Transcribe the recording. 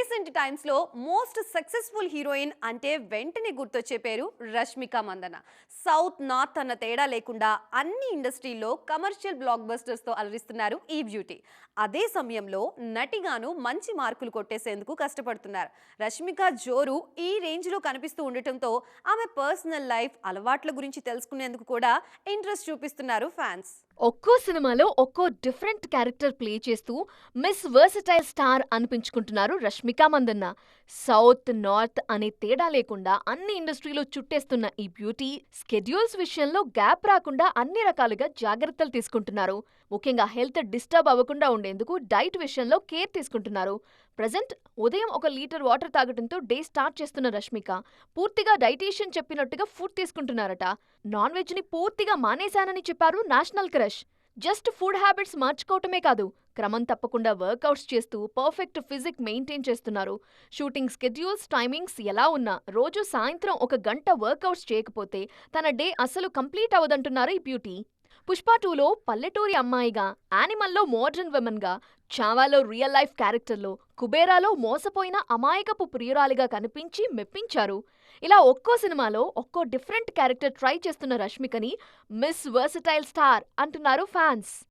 Recent టైమ్స్లో most successful heroine అంటే వెంటనే గుర్తొచ్చే పేరు రష్మిక మందన. సౌత్ నార్త్ అన్న తేడా లేకుండా అన్ని ఇండస్ట్రీల్లో కమర్షియల్ బ్లాక్ బస్టర్స్తో అలరిస్తున్నారు ఈ బ్యూటీ. అదే సమయంలో నటిగాను మంచి మార్కులు కొట్టేసేందుకు కష్టపడుతున్నారు. రష్మిక జోరు ఈ రేంజ్లో కనిపిస్తూ ఉండటంతో ఆమె పర్సనల్ లైఫ్ అలవాట్ల గురించి తెలుసుకునేందుకు కూడా ఇంట్రెస్ట్ చూపిస్తున్నారు ఫ్యాన్స్. ఒక్కో సినిమాలో ఒక్కో డిఫరెంట్ క్యారెక్టర్ ప్లే చేస్తూ మిస్ వర్సటైల్ స్టార్ అనిపించుకుంటున్నారు రష్మిక. మికామందన్న సౌత్ నార్త్ అనే తేడా లేకుండా అన్ని ఇండస్ట్రీలో చుట్టేస్తున్న ఈ బ్యూటీ స్కెడ్యూల్స్ విషయంలో గ్యాప్ రాకుండా అన్ని రకాలుగా జాగ్రత్తలు తీసుకుంటున్నారు. ముఖ్యంగా హెల్త్ డిస్టర్బ్ అవ్వకుండా ఉండేందుకు డైట్ విషయంలో కేర్ తీసుకుంటున్నారు. ప్రజెంట్ ఉదయం ఒక లీటర్ వాటర్ తాగడంతో డే స్టార్ట్ చేస్తున్న రష్మిక పూర్తిగా డైటీషియన్ చెప్పినట్టుగా ఫుడ్ తీసుకుంటున్నారట. నాన్ వెజ్ని పూర్తిగా మానేశానని చెప్పారు national crush. Just food habits మార్చుకోవటమే కాదు క్రమం తప్పకుండా వర్కౌట్స్ చేస్తూ పర్ఫెక్ట్ ఫిజిక్ మెయింటైన్ చేస్తున్నారు. షూటింగ్ స్కెడ్యూల్స్ టైమింగ్స్ ఎలా ఉన్నా రోజు సాయంత్రం ఒక గంట వర్కౌట్స్ చేయకపోతే తన డే అసలు కంప్లీట్ అవ్వదంటున్నారు ఈ బ్యూటీ. పుష్ప టూలో పల్లెటూరి అమ్మాయిగా యానిమల్లో మోడర్న్ విమెన్గా చావాలో రియల్ లైఫ్ క్యారెక్టర్లో కుబేరాలో మోసపోయిన అమాయకపు ప్రియురాలిగా కనిపించి మెప్పించారు. ఇలా ఒక్కో సినిమాలో ఒక్కో డిఫరెంట్ క్యారెక్టర్ ట్రై చేస్తున్న రష్మికని మిస్ వర్సటైల్ స్టార్ అంటున్నారు ఫ్యాన్స్.